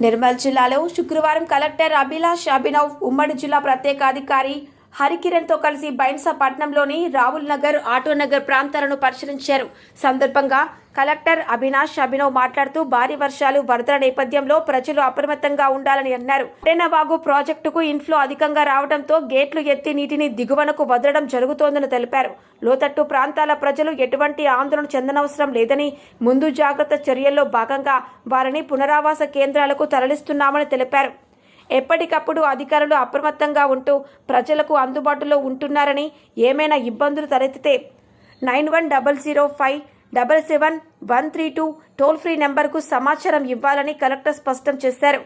నిర్మల్ జిల్లాలో శుక్రవారం కలెక్టర్ అభిలాష్ అభినవ్ ఉమ్మడి జిల్లా ప్రత్యేక అధికారి హరికిరణ్తో కలిసి బైన్సా పట్నంలోని రావుల్ నగర్ ఆటో నగర్ ప్రాంతాలను పరిశీలించారు. సందర్భంగా కలెక్టర్ అభినాష్ అభినవ్ మాట్లాడుతూ భారీ వర్షాలు వరదల నేపథ్యంలో ప్రజలు అప్రమత్తంగా ఉండాలని అన్నారు. వాగు ప్రాజెక్టుకు ఇన్ఫ్లో అధికంగా రావడంతో గేట్లు ఎత్తి నీటిని దిగువనకు వదలడం జరుగుతోందని తెలిపారు. లోతట్టు ప్రాంతాల ప్రజలు ఎటువంటి ఆందోళన చెందనవసరం లేదని ముందు జాగ్రత్త చర్యల్లో భాగంగా వారిని పునరావాస కేంద్రాలకు తరలిస్తున్నామని తెలిపారు. ఎప్పటికప్పుడు అధికారులు అప్రమత్తంగా ఉంటూ ప్రజలకు అందుబాటులో ఉంటున్నారని ఏమైనా ఇబ్బందులు తలెత్తితే nine one double zero five double seven one three two toll free నెంబర్కు సమాచారం ఇవ్వాలని కలెక్టర్ స్పష్టం చేశారు.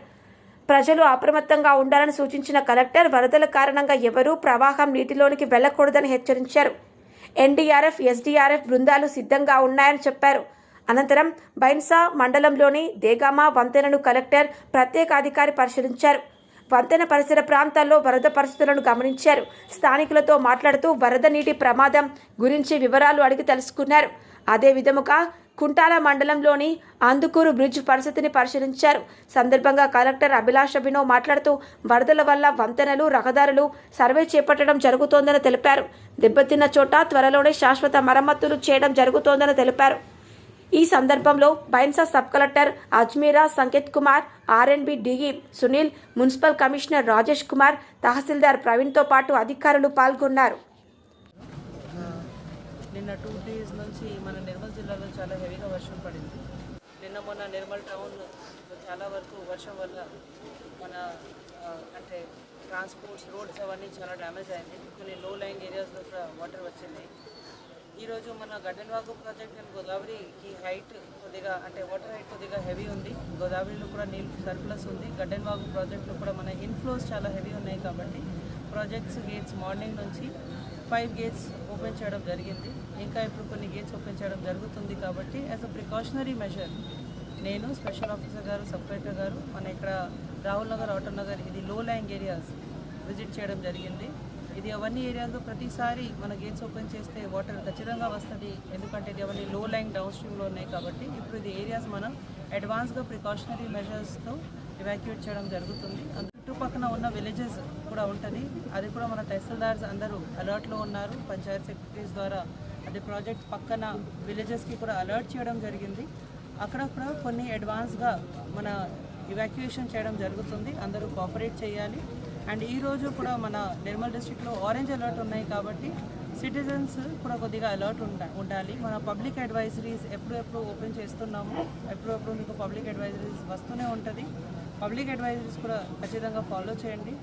ప్రజలు అప్రమత్తంగా ఉండాలని సూచించిన కలెక్టర్ వరదల కారణంగా ఎవరూ ప్రవాహం నీటిలోనికి వెళ్ళకూడదని హెచ్చరించారు. ఎన్డీఆర్ఎఫ్ ఎస్డీఆర్ఎఫ్ బృందాలు సిద్ధంగా ఉన్నాయని చెప్పారు. అనంతరం బైన్సా మండలంలోని దేగామా వంతెనను కలెక్టర్ ప్రత్యేకాధికారి పరిశీలించారు. వంతెన పరిసర ప్రాంతాల్లో వరద పరిస్థితులను గమనించారు. స్థానికులతో మాట్లాడుతూ వరద నీటి ప్రమాదం గురించి వివరాలు అడిగి తెలుసుకున్నారు. అదే విధముగా కుంటాల మండలంలోని అందుకూరు బ్రిడ్జ్ పరిస్థితిని పరిశీలించారు. సందర్భంగా కలెక్టర్ అభిలాష్ అభినవ్ మాట్లాడుతూ వరదల వల్ల వంతెనలు రహదారులు సర్వే చేపట్టడం జరుగుతోందని తెలిపారు. దెబ్బతిన్న చోట త్వరలోనే శాశ్వత మరమ్మతులు చేయడం జరుగుతోందని తెలిపారు. ఈ సందర్భంలో Bhainsa sub collector Ajmeera Sanketh Kumar RNB DE Sunil municipal commissioner Rajesh Kumar tahsildar ప్రవీణ్తో పాటు అధికారులు పాల్గొన్నారు. నిన్న టూ డేస్ నుంచి మన నిర్మల్ జిల్లాలో చాలా హెవీగా వర్షం పడింది. నిన్న మొన్న నిర్మల్ టౌన్ చాలా వరకు వర్షం వల్ల మన అంటే ట్రాన్స్పోర్ట్స్ రోడ్స్ అవన్నీ చాలా డ్యామేజ్ అయింది. కొన్ని లో లైంగ్ ఏరియాస్లో కూడా వాటర్ వచ్చింది. ఈరోజు మన గడ్డెన్వాగు ప్రాజెక్ట్ అండ్ గోదావరికి హైట్ కొద్దిగా అంటే వాటర్ హైట్ కొద్దిగా హెవీ ఉంది. గోదావరిలో కూడా నీళ్ళు సర్ప్లస్ ఉంది. గడ్డెన్వాగు ప్రాజెక్టులో కూడా మన ఇన్ఫ్లోస్ చాలా హెవీ ఉన్నాయి కాబట్టి ప్రాజెక్ట్స్ గేట్స్ మార్నింగ్ నుంచి ఫైవ్ గేట్స్ ఓపెన్ చేయడం జరిగింది. ఇంకా ఇప్పుడు కొన్ని గేట్స్ ఓపెన్ చేయడం జరుగుతుంది కాబట్టి యాజ్ అ ప్రికాషనరీ మెజర్ నేను స్పెషల్ ఆఫీసర్ గారు సబ్ కలెక్టర్ గారు మన ఇక్కడ రాహుల్ నగర్ ఆటో నగర్ ఇది లో ల్యాంగ్ ఏరియాస్ విజిట్ చేయడం జరిగింది. ఇది అవన్నీ ఏరియాలో ప్రతిసారి మన గేట్స్ ఓపెన్ చేస్తే వాటర్ ఖచ్చితంగా వస్తుంది. ఎందుకంటే ఇది అవన్నీ లో లైన్ డౌన్ స్ట్రీమ్లో ఉన్నాయి కాబట్టి ఇప్పుడు ఇది ఏరియాస్ మనం అడ్వాన్స్గా ప్రికాషనరీ మెజర్స్తో ఎవాక్యుయేట్ చేయడం జరుగుతుంది. చుట్టుపక్కన ఉన్న విలేజెస్ కూడా ఉంటుంది. అది కూడా మన తహసీల్దార్స్ అందరూ అలర్ట్లో ఉన్నారు. పంచాయత్ సెక్రటరీస్ ద్వారా అది ప్రాజెక్ట్ పక్కన విలేజెస్కి కూడా అలర్ట్ చేయడం జరిగింది. అక్కడ కూడా కొన్ని అడ్వాన్స్గా మన ఇవాక్యుయేషన్ చేయడం జరుగుతుంది. అందరూ కోఆపరేట్ చేయాలి. అండ్ ఈరోజు కూడా మన నిర్మల్ డిస్ట్రిక్ట్లో ఆరెంజ్ అలర్ట్ ఉన్నాయి కాబట్టి సిటిజన్స్ కూడా కొద్దిగా అలర్ట్ ఉండ ఉండాలి. మన పబ్లిక్ అడ్వైజరీస్ ఎప్పుడెప్పుడు ఓపెన్ చేస్తున్నాము ఎప్పుడెప్పుడు మీకు పబ్లిక్ అడ్వైజరీస్ వస్తూనే ఉంటుంది. పబ్లిక్ అడ్వైజరీస్ కూడా ఖచ్చితంగా ఫాలో చేయండి.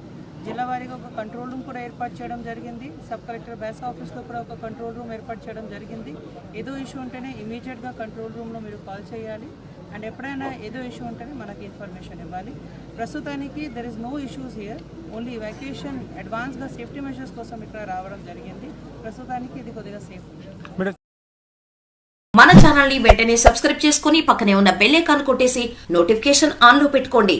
జిల్లా వారీగా ఒక కంట్రోల్ రూమ్ కూడా ఏర్పాటు చేయడం జరిగింది. సబ్ కలెక్టర్ బేస్ ఆఫీస్లో కూడా ఒక కంట్రోల్ రూమ్ ఏర్పాటు చేయడం జరిగింది. ఏదో ఇష్యూ ఉంటేనే ఇమీడియట్గా కంట్రోల్ రూమ్లో మీరు కాల్ చేయాలి. అండ్ ఎప్పుడైనా ఏదో ఇష్యూ ఉంటేనే మనకి ఇన్ఫర్మేషన్ ఇవ్వాలి. ప్రస్తుతానికి there is no issues here only evacuation అడ్వాన్స్గా సేఫ్టీ మెషర్స్ కోసం ఇక్కడ రావడం జరిగింది. ప్రస్తుతానికి ఇది కొద్దిగా సేఫ్ మన ఛానల్ని వెంటనే సబ్స్క్రైబ్ చేసుకుని పక్కనే ఉన్న బెల్ ఐకాన్ కొట్టేసి నోటిఫికేషన్ ఆన్లో పెట్టుకోండి.